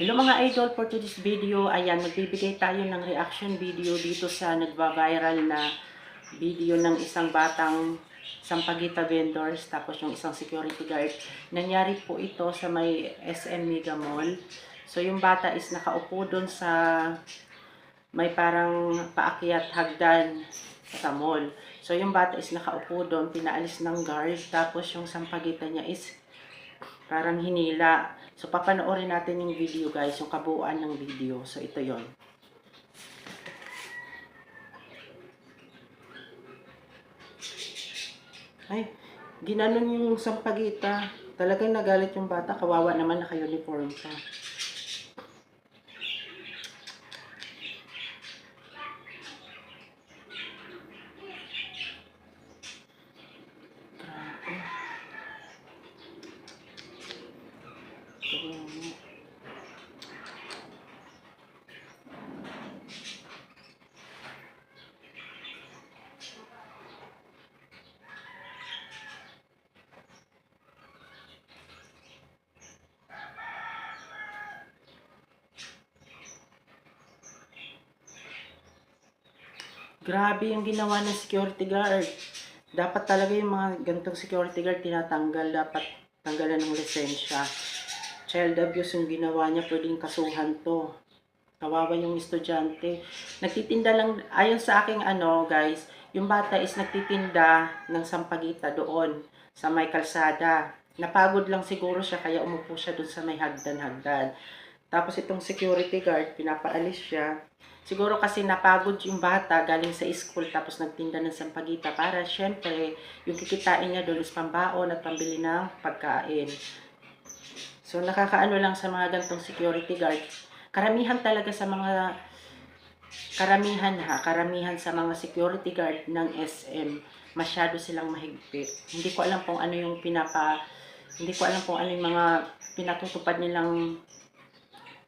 Hello mga idol, for today's video, ayan, magbibigay tayo ng reaction video dito sa nagva-viral na video ng isang batang Sampaguita vendors, tapos yung isang security guard. Nangyari po ito sa may SM Mega Mall. So yung bata is nakaupo doon sa may parang paakyat hagdan sa mall. So yung bata is nakaupo doon, pinaalis ng guard, tapos yung sampagita niya is parang hinila. So, papanoorin natin yung video guys, yung kabuuan ng video. So, ito yon Ay, ginanon yung sampagita. Talagang nagalit yung bata. Kawawa naman naka-uniform pa. Grabe. Tingnan mo. Grabe yung ginawa ng security guard. Dapat talaga yung mga gantong security guard tinatanggal. Dapat tanggalan ng lisensya. Child abuse yung ginawa niya, pwedeng kasuhan to. Kawawa yung estudyante. Nagtitinda lang, ayon sa aking ano guys, yung bata is nagtitinda ng sampagita doon sa may kalsada. Napagod lang siguro siya kaya umupo siya doon sa may hagdan-hagdan. Tapos itong security guard, pinapaalis siya. Siguro kasi napagod yung bata galing sa school tapos nagtinda ng sampagita para syempre yung kikitain niya doon is pambaon at pambili ng pagkain. So nakakaano lang sa mga gantong security guard. Karamihan talaga sa mga karamihan ha, karamihan sa mga security guard ng SM masyado silang mahigpit. Hindi ko alam kung ano yung pinapa hindi ko alam kung ano yung mga pinatutupad nilang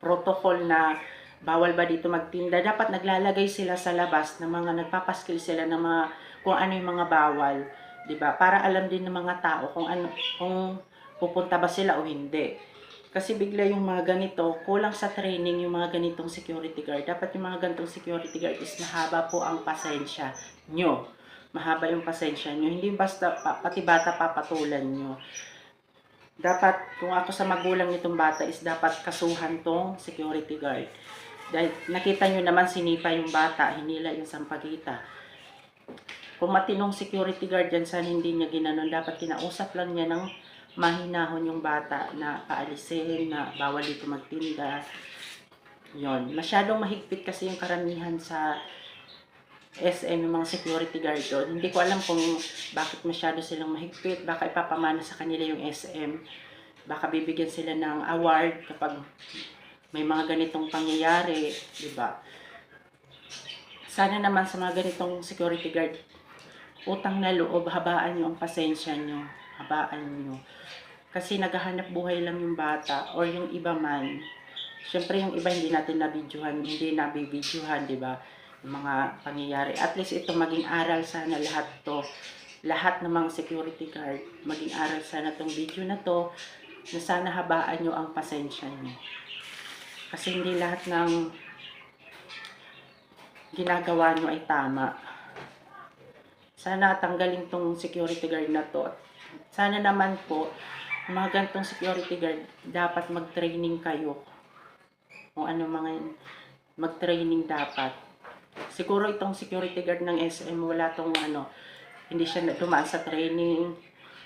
protocol na bawal ba dito magtinda. Dapat naglalagay sila sa labas ng mga nagpapaskil sila ng mga kung ano yung mga bawal, 'di ba? Para alam din ng mga tao kung ano kung pupunta ba sila o hindi. Kasi bigla yung mga ganito, kulang sa training yung mga ganitong security guard. Dapat yung mga ganitong security guard is mahaba po ang pasensya nyo. Mahaba yung pasensya nyo. Hindi basta pa, pati bata papatulan nyo. Dapat, kung ako sa magulang nitong bata is dapat kasuhan tong security guard. Dahil nakita nyo naman sinipa yung bata, hinila yung sampagita. Kung matinong security guard dyan, sana hindi niya ginanon. Dapat kinausap lang niya ng mahinahon yung bata na paalisin, na bawal dito magtinda. Yon, masyadong mahigpit kasi yung karamihan sa SM yung mga security guard doon. Hindi ko alam kung bakit masyado silang mahigpit. Baka ipapamana sa kanila yung SM. Baka bibigyan sila ng award kapag may mga ganitong pangyayari, di ba? Sana naman sa mga ganitong security guard, utang na loob, habaan nyo ang pasensya nyo. Habaan nyo. Kasi naghahanap buhay lang yung bata or yung iba man. Siyempre yung iba hindi natin nabidyohan, hindi nabibidyohan, di ba? Mga pangyayari. At least ito maging aral sana lahat to. Lahat ng mga security guard, maging aral sana tong video na to na sana habaan nyo ang pasensya nyo. Kasi hindi lahat ng ginagawa nyo ay tama. Sana tanggalin tong security guard na to. Sana naman po, mga gantong security guard, dapat mag-training kayo. Kung ano mga mag-training dapat. Siguro itong security guard ng SM, wala tong ano, hindi siya dumaan sa training.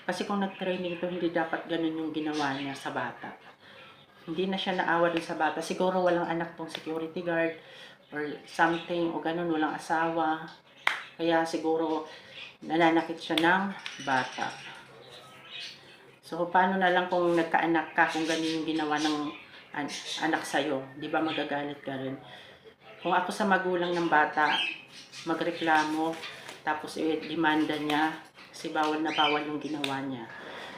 Kasi kung nag-training to, hindi dapat ganun yung ginawa niya sa bata. Hindi na siya naawa dun sa bata. Siguro walang anak tong security guard or something o ganun, walang asawa. Kaya siguro nananakit siya ng bata. So, paano na lang kung nagkaanak ka, kung ganun yung ginawa ng an- anak sa'yo, di ba magagalit ka rin? Kung ako sa magulang ng bata, magreklamo, tapos i-demanda niya, kasi bawal na bawal yung ginawa niya.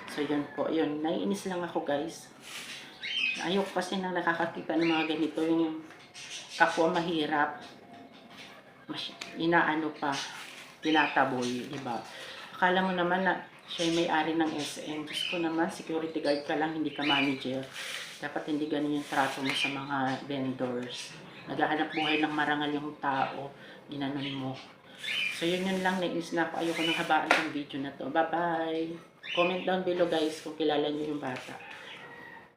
So, yun po, yun. Naiinis lang ako, guys. Ayoko kasi na nakakakita ng mga ganito, yung kapwa mahirap, mas, inaano pa, tinataboy, di ba? Akala mo naman na Siya may-ari ng SM. Diyos ko naman, security guard ka lang, hindi ka manager. Dapat hindi ganun yung trato mo sa mga vendors. Naghahanap buhay ng marangal yung tao, ginanon mo. So yun yun lang, nainis na ako. Ayoko nang habaan ng video na to. Bye-bye! Comment down below guys kung kilala niyo yung bata.